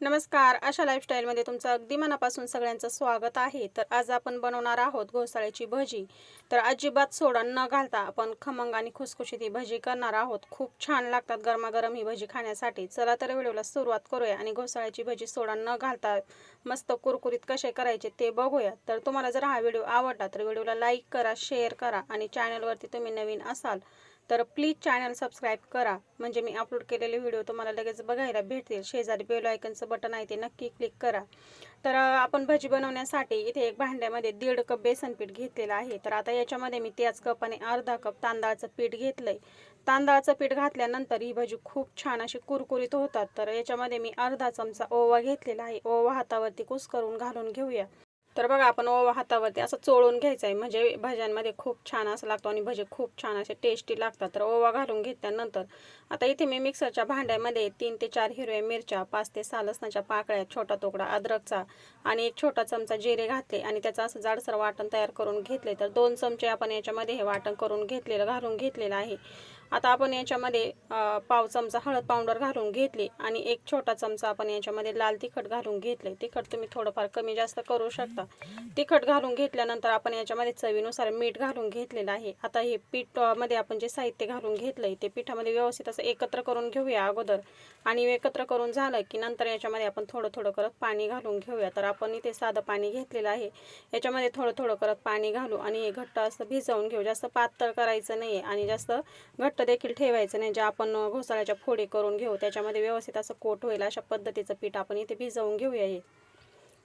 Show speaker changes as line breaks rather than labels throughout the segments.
नमस्कार. अशा लाईफस्टाईलमध्ये तुमचं अगदी मनापासून सगळ्यांचं स्वागत आहे. तर आज आपण बनवणार आहोत घोसाळ्याची भजी. तर अजिबात सोडा न घालता आपण खमंग आणि खुसखुशीत ही भजी करणार आहोत. खूप छान लागतात गरमागरम ही भजी खाण्यासाठी. चला तर व्हिडिओला सुरुवात करूया आणि घोसाळ्याची भजी सोडा न घालता मस्त कुरकुरीत कसे करायचे ते बघूया. तर तुम्हाला जर हा व्हिडिओ आवडला तर व्हिडिओला लाईक करा शेअर करा आणि चॅनलवरती तुम्ही नवीन असाल तर प्लीज चॅनल सबस्क्राईब करा. म्हणजे मी अपलोड केलेले व्हिडिओ तुम्हाला लगेच बघायला भेटतील. शेजारी बेल आयकनचं बटन आहे ते नक्की क्लिक करा. तर आपण भजी बनवण्यासाठी इथे एक भांड्यामध्ये दीड कप बेसन पीठ घेतलेलं आहे. तर आता याच्यामध्ये मी त्याच कपाने अर्धा कप तांदळाचं पीठ घेतलंय. तांदळाचं पीठ घातल्यानंतर ही भजी खूप छान अशी कुरकुरीत होतात. तर याच्यामध्ये मी अर्धा चमचा ओवा घेतलेला आहे. ओवा हातावरती कुस्करून घालून घेऊया. तर बघा आपण ओवा हातावरती असं चोळून घ्यायचं आहे म्हणजे भाज्यांमध्ये खूप छान असं लागतो आणि भजे खूप छान असे टेस्टी लागतात. तर ओवा घालून घेतल्यानंतर आता इथे मी मिक्सरच्या भांड्यामध्ये तीन ते चार हिरव्या मिरच्या पाच ते सहा लसणाच्या पाकळ्या छोटा तुकडा अद्रकचा आणि एक छोटा चमचा जिरे घातले आणि त्याचं असं जाडसर वाटण तयार करून घेतले तर दोन चमचे आपण याच्यामध्ये हे वाटण करून घेतलेलं घालून घेतलेलं आहे. आता आपण याच्यामध्ये पाव चमचा हळद पावडर घालून घेतली आणि एक छोटा चमचा आपण याच्यामध्ये लाल तिखट घालून घेतले. तिखट तुम्ही थोडंफार कमी जास्त करू शकता. तिखट घालून घेतल्यानंतर आपण याच्यामध्ये चवीनुसार मीठ घालून घेतलेलं आहे. आता हे पीठमध्ये आपण जे साहित्य घालून घेतलंय ते पिठामध्ये व्यवस्थित असं एकत्र करून घेऊया अगोदर. आणि एकत्र करून झालं की नंतर याच्यामध्ये आपण थोडं थोडं करत पाणी घालून घेऊया. तर आपण इथे साधं पाणी घेतलेलं आहे. याच्यामध्ये थोडं थोडं करत पाणी घालू आणि हे घट्ट असं भिजवून घेऊ. जास्त पातळ करायचं नाही आणि जास्त घट्ट देखील ठेवायचं नाही जे आपण घोसाळ्याच्या फोडी करून घेऊ त्याच्यामध्ये व्यवस्थित असं कोट होईल अशा पद्धतीचं पीठ आपण इथे भिजवून घेऊया हे.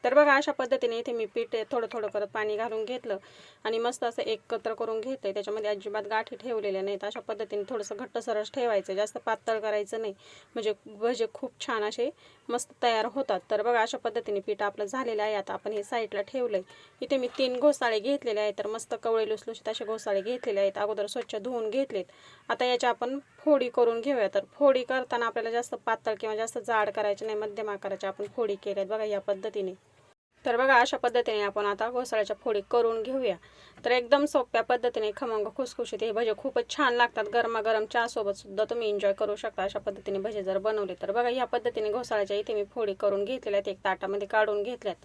तर बघा अशा पद्धतीने इथे मी पीठ थोडं थोडं करत पाणी घालून घेतलं आणि मस्त असं एकत्र करून घेतलं त्याच्यामध्ये अजिबात गाठी ठेवलेल्या नाहीत. अशा पद्धतीने थोडंसं घट्ट सरस ठेवायचं. जास्त पातळ करायचं नाही. म्हणजे भजे खूप छान असे मस्त तयार होतात. तर बघा अशा पद्धतीने पीठ आपलं झालेलं आहे. आता आपण हे साईडला ठेवलं आहे इथे मी तीन घोसाळे घेतलेले आहेत. तर मस्त कवळे लुसलुशीत असे घोसाळे घेतलेले आहेत. अगोदर स्वच्छ धुवून घेतलेत. आता याच्या आपण फोडी करून घेऊया. तर फोडी करताना आपल्याला जास्त पातळ किंवा जास्त जाड करायचे नाही. मध्यम आकाराच्या आपण फोडी केल्यात. बघा या पद्धतीने. तर बघा अशा पद्धतीने आपण आता घोसाळ्याच्या फोडी करून घेऊया. तर एकदम सोप्या पद्धतीने खमंग खुसखुशीत हे भजे खूपच छान लागतात. गरमागरम चहासोबत सुद्धा तुम्ही एन्जॉय करू शकता. अशा पद्धतीने भजे जर बनवले तर बघा या पद्धतीने घोसाळ्याच्या इथे मी फोडी करून घेतलेल्या आहेत. एक ताटामध्ये काढून घेतल्यात.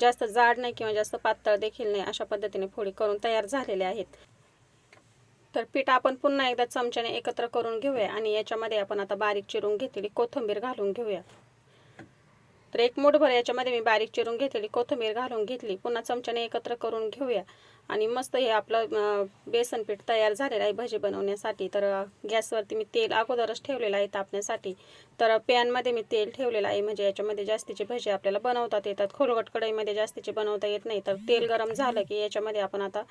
जास्त जाड नाही किंवा जास्त पातळ देखील नाही अशा पद्धतीने फोडी करून तयार झालेल्या आहेत. तर पीठ आपण पुन्हा एकदा चमच्याने एकत्र करून घेऊया आणि याच्यामध्ये आपण आता बारीक चिरून घेतलेली कोथिंबीर घालून घेऊया. तर एक मोठभर याच्यामध्ये मी बारीक चिरून घेतलेली कोथिंबीर घालून घेतली. पुन्हा चमच्याने एकत्र करून घेऊया. आणि मस्त हे आपलं बेसनपीठ बेसन पीठ तयार झालेलं आहे भजी बनवण्यासाठी. तर गॅसवरती मी तेल अगोदरच ठेवलेलं आहे तापण्यासाठी. तर पॅनमध्ये मी तेल ठेवलेलं आहे. म्हणजे याच्यामध्ये जास्तीचे भजी आपल्याला बनवतात येतात. खोलगट कढईमध्ये जास्तीचे बनवता येत नाही. तर तेल गरम झालं की याच्यामध्ये आपण आता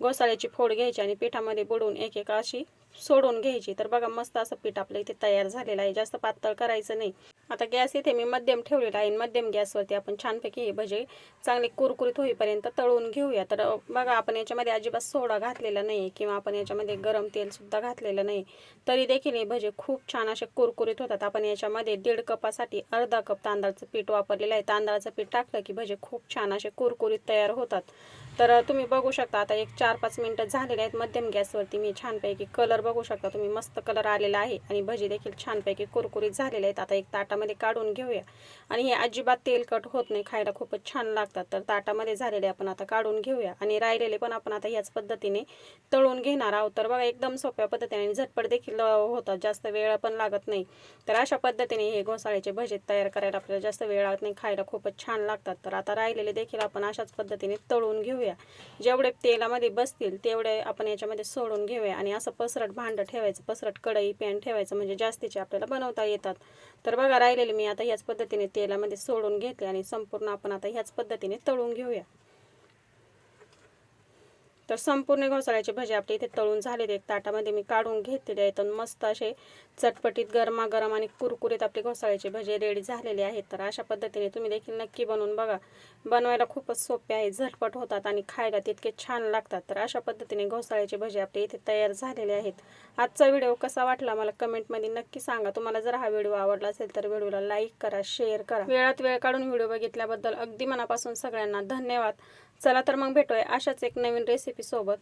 गोसाळ्याची फोड घ्यायची आणि पिठामध्ये बुडवून एक एक अशी सोडून घ्यायची. तर बघा मस्त असं पीठ आपलं इथे तयार झालेलं आहे. जास्त पातळ करायचं नाही. आता गॅस इथे मी मध्यम ठेवलेला आहे. मध्यम गॅसवरती आपण छानपैकी हे भजे चांगले कुरकुरीत होईपर्यंत तळून घेऊया. तर बघा आपण याच्यामध्ये अजिबात सोडा घातलेला नाही किंवा आपण याच्यामध्ये गरम तेलसुद्धा घातलेलं नाही. तरी देखील हे भजे खूप छान असे कुरकुरीत होतात. आपण याच्यामध्ये दीड कपासाठी अर्धा कप तांदळाचं पीठ वापरलेलं आहे. तांदळाचं पीठ टाकलं की भजे खूप छान असे कुरकुरीत तयार होतात. तर तुम्ही बघू शकता आता एक चार पाच मिनटं झालेले आहेत. मध्यम गॅसवरती मी छानपैकी कलर बघू शकता. तुम्ही मस्त कलर आलेला आहे. आणि भजी देखील छानपैकी कुरकुरीत झालेले आहेत. आता एक ताटा ताटामध्ये काढून घेऊया. आणि हे अजिबात तेलकट होत नाही खायला खूपच छान लागतात. तर ताटामध्ये झालेले आपण आता काढून घेऊया. आणि राहिलेले पण आपण आता ह्याच पद्धतीने तळून घेणार आहोत. तर बघा एकदम सोप्या पद्धतीने आणि झटपट देखील होतात. जास्त वेळ पण लागत नाही. तर अशा पद्धतीने हे घोसाळ्याचे भजे तयार करायला आपल्याला जास्त वेळ लागत नाही खायला खूपच छान लागतात. तर आता राहिलेले देखील आपण अशाच पद्धतीने तळून घेऊया. जेवढे तेलामध्ये बसतील तेवढे आपण याच्यामध्ये सोडून घेऊया. आणि असं पसरट भांडं ठेवायचं पसरट कढई पॅन ठेवायचं म्हणजे जास्तीचे आपल्याला बनवता येतात. तर बघा राहिलेले मी आता ह्याच पद्धतीने तेलामध्ये सोडून घेतले आणि संपूर्ण आपण आता ह्याच पद्धतीने तळून घेऊया. तर संपूर्ण घोसाळ्याचे भजे आपले इथे तळून झालेले एक ताटामध्ये मी काढून घेतलेले आहेत आणि मस्त असे चटपटीत गरमागरम आणि कुरकुरीत आपले घोसाळ्याचे भजे रेडी झालेले आहेत. तर अशा पद्धतीने तुम्ही देखील नक्की बनवून बघा. बनवायला खूपच सोपे आहे झटपट होतात आणि खायला तितके छान लागतात. तर अशा पद्धतीने घोसाळ्याचे भजे आपले इथे तयार झालेले आहेत. आजचा व्हिडिओ कसा वाटला मला कमेंटमध्ये नक्की सांगा. तुम्हाला जर हा व्हिडिओ आवडला असेल तर व्हिडिओला लाईक करा शेअर करा. वेळात वेळ काढून व्हिडिओ बघितल्याबद्दल अगदी मनापासून सगळ्यांना धन्यवाद. चला तर मग भेटूया अशाच एक नवीन रेसिपी सोबत.